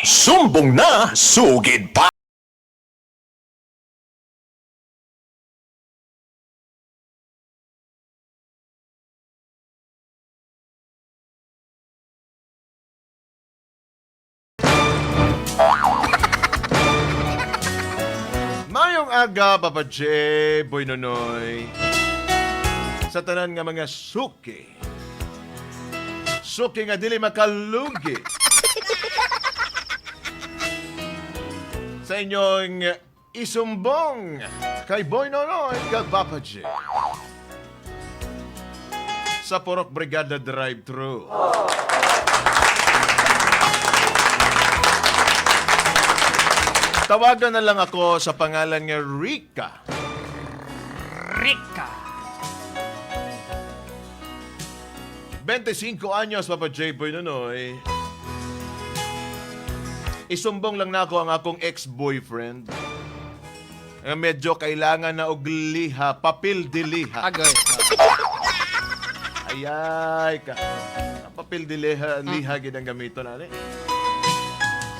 Sumbong na, sugid pa! Mayong aga, Papa J, Boy Nonoy. Sa tanan nga mga suki. Suki nga dili makalugi. Sa inyong isumbong kay Boy Nonoy kag Papa J. Sa Porok Brigada Drive-Thru. Tawagan na lang ako sa pangalan nga Rika. Rika. 25 anyos, Papa J. Boy Nonoy. Isumbong lang na ako ang akong ex-boyfriend. Nga medyo kailangan na og liha, papel de liha. Ayay ka. Ang papel de liha, liha gid ang gamito na ni.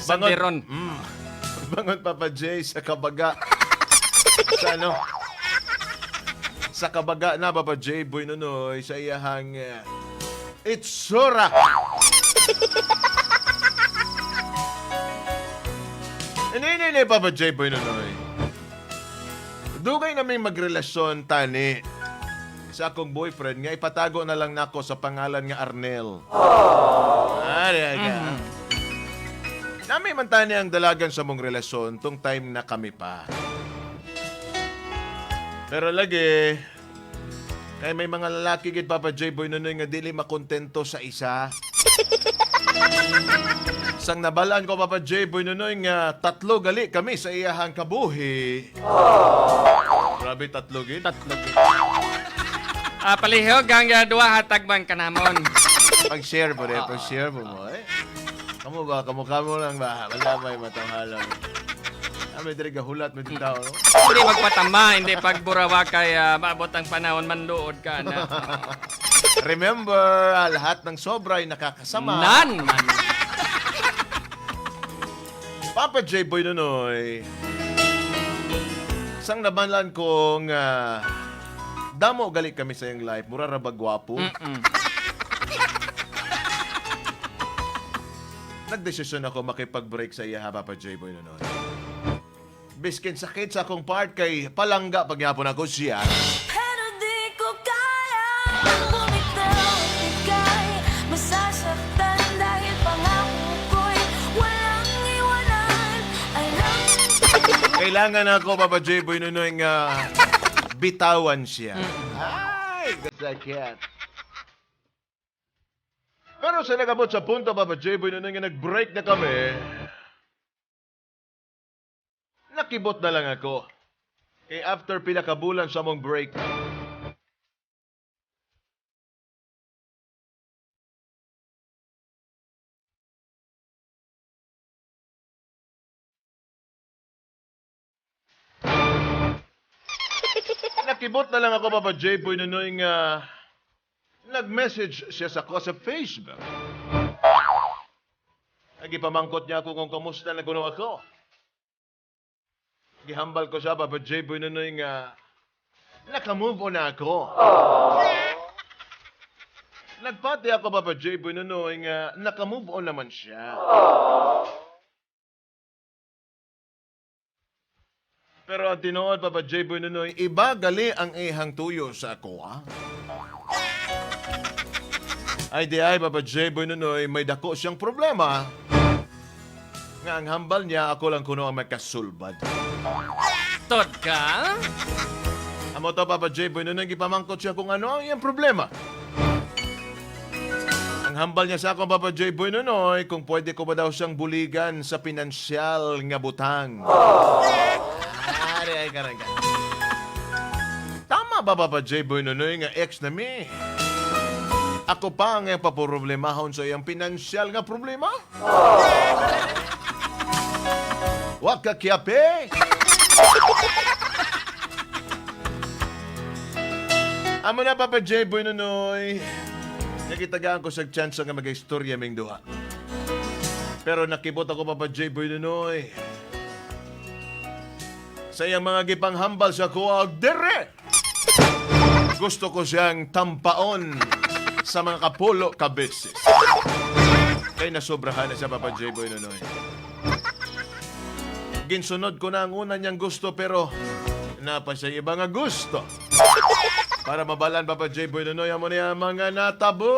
Sa Deron. Mm. Bangon Papa J sa kabaga. sa ano? Sa kabaga na Papa J, Boy Nonoy, sa iyahang uh, Itsura. Hindi, hindi, Papa J, Boy Nonoy. Dugay na may magrelasyon, tani. Sa akong boyfriend nga ipatago na lang nako sa pangalan nga Arnel. Ah, di ka. Nami man tani ang dalagan sa mong relasyon tung time na kami pa. Pero lagi, kay may mga lalaki gid Papa J Boy nunoy nga dili makontento sa isa. Sang nabalaan ko Papa J Boy nunoy nga tatlo gali kami sa iyahang kabuhi. Grabe tatlo gid. Tatlo. Ah, palihog ang uh, duwa hatag man kanamon. Pag-share mo rin, pag-share mo mo eh. Kamu ba? Kamukha mo lang ba? Wala may matanghalang. Ah, may diri hulat mo dito. no? hindi magpatama, hindi pagburawa kay uh, maabot ang panahon manluod ka na. Remember, ah, lahat ng sobra ay nakakasama. Nan man. Papa J. Boy Nonoy. Sang nabanlan kong ah, damo gali kami sa iyong life. Mura ra ba gwapo? Mm-mm. Nagdesisyon ako makipag-break sa iya, ha, Papa J. Boy Nonoy. Biskin sakit sa akong part kay palangga pagyapon ako siya. Pero di ko kaya bumitaw Ika'y masasaktan dahil pangako ko'y walang iwanan Alam Kailangan ako, Papa J. Boy Nonoy, nga bitawan siya. Ay, kasakit. Pero sa nagabot sa punto, Papa J. Boy Nonoy, nga nag-break na kami, nakibot na lang ako. Kay after pinakabulan sa mong break, nakibot na lang ako, Papa J. Boy Nonoy, nga nag-message siya sa ko sa Facebook. Nagipamangkot niya ako kung kamusta na kuno ako. Gihambal ko siya, Papa J. Boy Nonoy, nga nakamove on na ako. Nagpati ako, Papa J. Boy Nonoy, nga nakamove on naman siya. Pero ang tinuod, Papa J. Boy Nonoy, iba gali ang ihang tuyo sa ako, ah. Ay di ay, Papa J. Boy Nonoy, may dako siyang problema. Nga ang hambal niya, ako lang kuno ang magkasulbad. Tod ka? Amo to, Papa J. Boy Nonoy, gipamangkot siya kung ano ang iyang problema. Ang hambal niya sa akong Papa J. Boy Nonoy, kung pwede ko ba daw siyang buligan sa pinansyal nga butang. Ari, ay, karaga. Tama ba, Papa J. Boy Nonoy, nga ex na mi? Ako pa ang iyang paproblemahon sa iyang pinansyal nga problema? Wag ka kiyape! Amo na, Papa J. Boy Nonoy. Nakitagaan ko sa chance nga mag-istorya ming duha. Pero nakibot ako Papa J. Boy Nunoy. Sa iyang mga gipanghambal sa kuwag dire. Gusto ko siyang tampaon sa mga kapulo kabeses. Kaya nasobrahan na siya Papa J. Boy Nunoy. Ginsunod ko na ang una niyang gusto pero napa siya iba nga gusto. Para mabalan Papa J. Boy Nunoy mo niya mga natabo.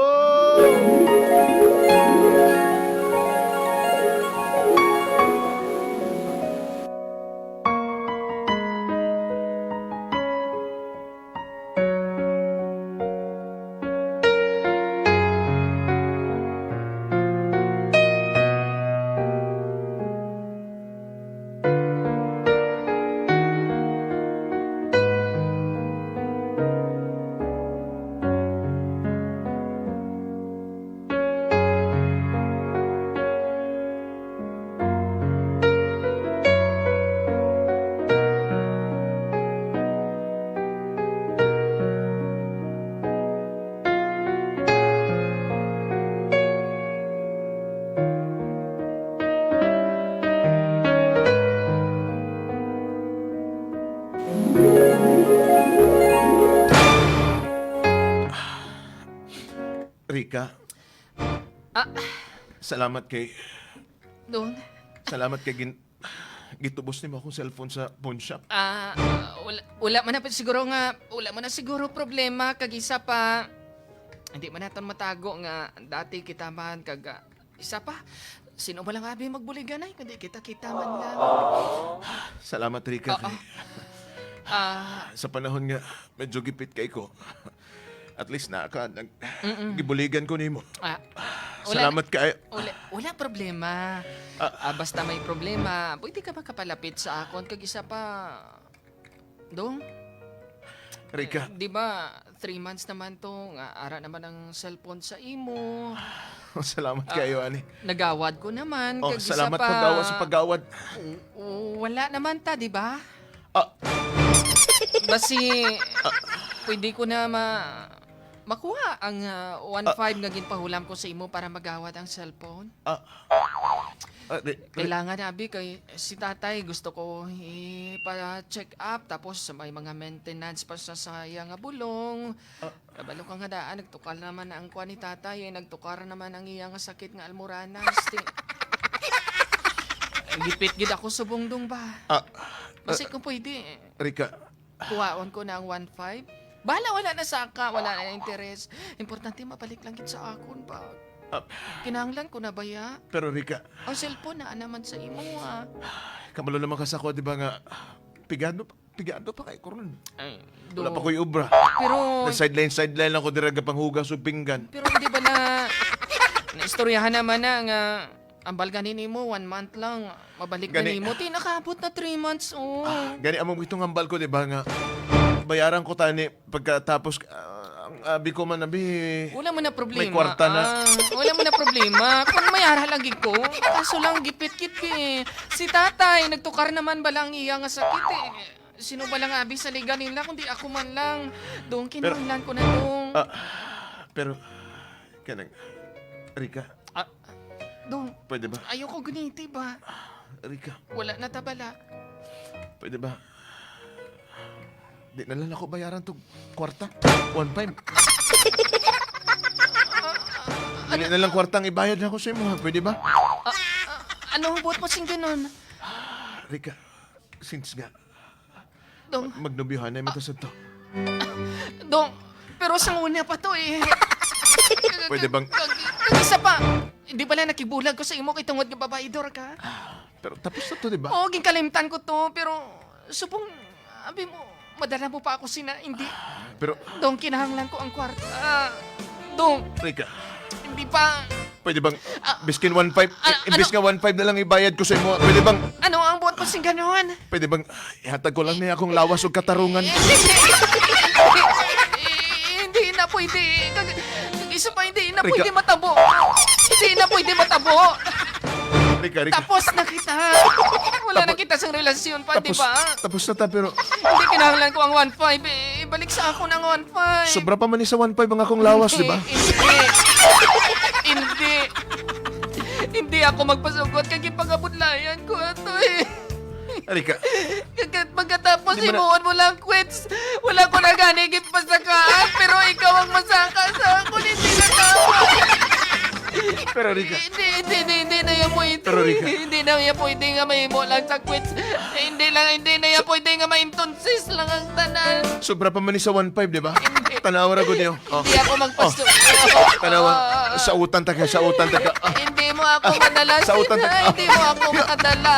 Rika. Salamat kay Dong, salamat kay gin gitubos nimo akong cellphone sa pawn shop. ah, wala, wala man na pa siguro nga, wala man na siguro problema, kag isa pa, hindi man naton matago nga dati kita man kag ah, isa pa, sino ba lang abi magbuligan ay, kundi kita kita man lang. Salamat Rika. Oo. kay- Ah, sa panahon nga medyo gipit kay ko. At least na ka nag gibuligan ko nimo. ah, wala, Salamat kay Wala, wala problema. Ah, basta may problema, pwede ka ba kapalapit sa akon kag isa pa. Dong, Rika. di ba, three months naman to, nga ara naman ang cellphone sa imo. salamat kayo ani. Nagawad ko naman, Oh, kag isa salamat pa. paggawa sa paggawad. O- o- wala naman ta, di ba? Ah, Basi, pwede ko na ma makuha ang ah, 1.5 nga ginpahulam ko sa imo para magawad ang cellphone. ah, ah, Ri- Kailangan abi kay si tatay gusto ko ipa-check up tapos may mga maintenance pa sa sayang nga bulong. Kabalo ka nga daan nagtukar naman na ang kuha ni tatay eh, nagtukar naman ang iyang sakit nga almoranas. Ti- Gipit gid ako sa bungdong ba. ah, Basi kung pwede, Rika. kuhaon ko na ang 1.5. Bala, wala na saka, wala na interes. Importante mabalik lang gid sa akon ba. Ah, Kinahanglan ko na ba ya? pero Rika, Ang cellphone na naman sa imo ah. kamalo naman ka sa ko, di ba nga, pigado, pigado pa kay Coron. Ay, Wala do- pa ko'y ubra. Pero, Na sideline, sideline lang ko dira pang hugas o pinggan. pero hindi ba na, naistoryahan naman na nga, ang balganin mo, one month lang, mabalik Gani- na mo. Ti, nakabot na three months, oh. Gani among itong hambal ko, di ba nga, bayaran ko tani pagkatapos, ah, ang abi ko man abi, Wala mo na problema. May kwarta na. Ah, wala mo na problema. Kung mayara lang gid ko, kaso lang gipit-kit eh. Si tatay, nagtukar naman ba lang iya nga sakit eh. Sino ba lang abi sa liga nila kundi ako man lang. Doon kinahanglan ko na doon. ah, pero, kanang, Rika, Ah, doon, pwede ba? ayoko guniti ba? Rika, Wala na tabala. pwede ba? Di na lang ako bayaran to kwarta. One time. Dili na lang kwartang ibayad na ako sa imo, ha? pwede ba? Ano ang buot mo sing ganun? Rika, since nga, Dong, magnubihan na yung sa to. dong, pero sa una pa to eh. Pwede bang, Kag, isa pa, hindi pala nakibulag ko sa imo kay tungod nga babaidor ka. pero tapos na to, di ba? Oo, ginkalimtan ko to, pero subong, abi mo, madala mo pa ako sina, hindi. Pero, Dong, kinahanglan ko ang kwarta. Ah, Dong, Rika, hindi pa. pwede bang, biskin 1.5, Ah, imbis nga 1.5 na lang ibayad ko sa imo, pwede bang, Ano ang buot mo sing ganon? pwede bang, ihatag ko lang niya akong lawas o katarungan. Hindi, hindi na pwede. Kag, kag isa pa, hindi na Rika. pwede matabo. Hindi na pwede matabo. Rika, Rika, Tapos na kita. Wala na kita sa relasyon pa, di tapos, ba? tapos na ta, pero, Hindi kinahanglan ko ang 1.5 eh. Balik sa ako ng 1.5. sobra pa man ni sa 1.5 ang akong lawas, di ba? Hindi. Hindi. Hindi ako magpasugot kay gipangabudlayan ko ato eh. Halika. Kag- Pagkatapos Di mo na- imuon mo lang quits, wala ko na gani Pero Rika, Hindi, hindi, hindi, hindi na yan pwede. Pero, Rica- Hindi na yan pwede nga mahimo lang sa quits. Hindi lang, hindi na yan pwede nga maimtonsis lang ang tanan. sobra pa man ni sa 1.5, di ba? Hindi. Tanawa ra ko niyo. Oh. Hindi ako magpaso. Tanawa, sa utan ta ka, sa utan ta ka. Ah, Hindi mo ako madala. Sa utan Sina. ta- Hindi mo ako madala.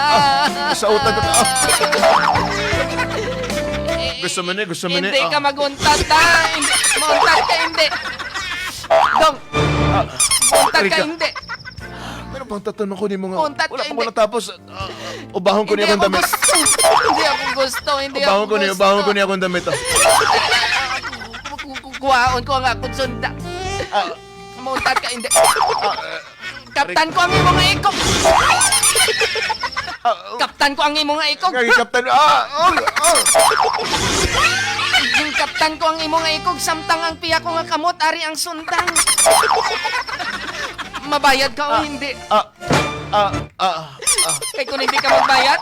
sa utan ta ka. Ah. Gusto mo ni, gusto mo ni. Hindi Ah. ka maguntat ha. Hindi- Maguntat ka, hindi. Dong, maguntat ka, hindi. Pero pang tatanong ko ni mga... Wala ka, pa ko hindi. natapos. Ah, ubahon ko Hindi niya akong ako damit. gusto. Hindi ako gusto. Hindi ako Ubahon ko niya, gusto. ubahon ko niya akong damit. ah. Kuwaon ko nga akong sunda. Ah, Mauntat ka, hindi. Kaptan ko ang imong ikog. ah, Kaptan ko ang imong ikog. Kagi kaptan. Ah, oh, oh. Yung kaptan ko ang imong ikog, samtang ang piya ko nga kamot, ari ang sundang. Mabayad ka o hindi? Ah, ah, ah, ah, Kay kung hindi ka magbayad?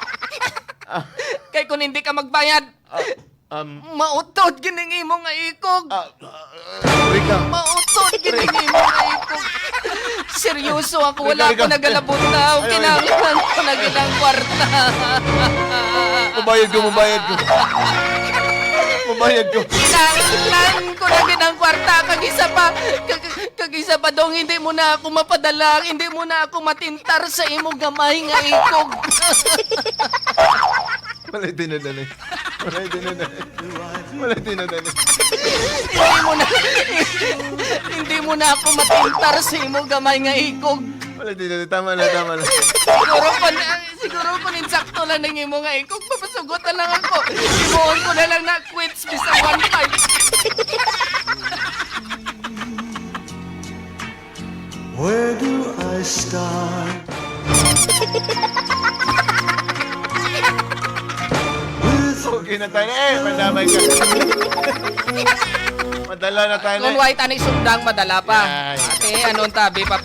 Kay kung hindi ka magbayad, um, mautod gining imong nga ikog. ah, ah, Rika. Mautod gining nga ikog. Seryoso ako, wala Rica, ako Rica. nagalabot na. Ayaw, Kinanglan ko na gilang kwarta. Mubayad ko, mubayad ko. Mubayad ko. Kinanglan ko na ginang kwarta. Kag isa pa, kag, kag isa pa dong hindi mo na ako mapadala. Hindi mo na ako matintar sa imong gamay nga ikog. Wala dinadali. Wala dinadali. Wala dinadali. hindi mo na hindi mo na ako matintar sa imong gamay nga ikog. Wala dinadali. Tama na, tama na. Siguro pa na, siguro kung insakto lang ng imo nga ikog, papasugot na lang ako. Imuon ko na lang na quits bisa 1-5. Where do I start? Okay na tayo. Eh, madamay ka. Madala na tayo. Kung eh. white ani sundang madala pa. Ate, anong tabi pa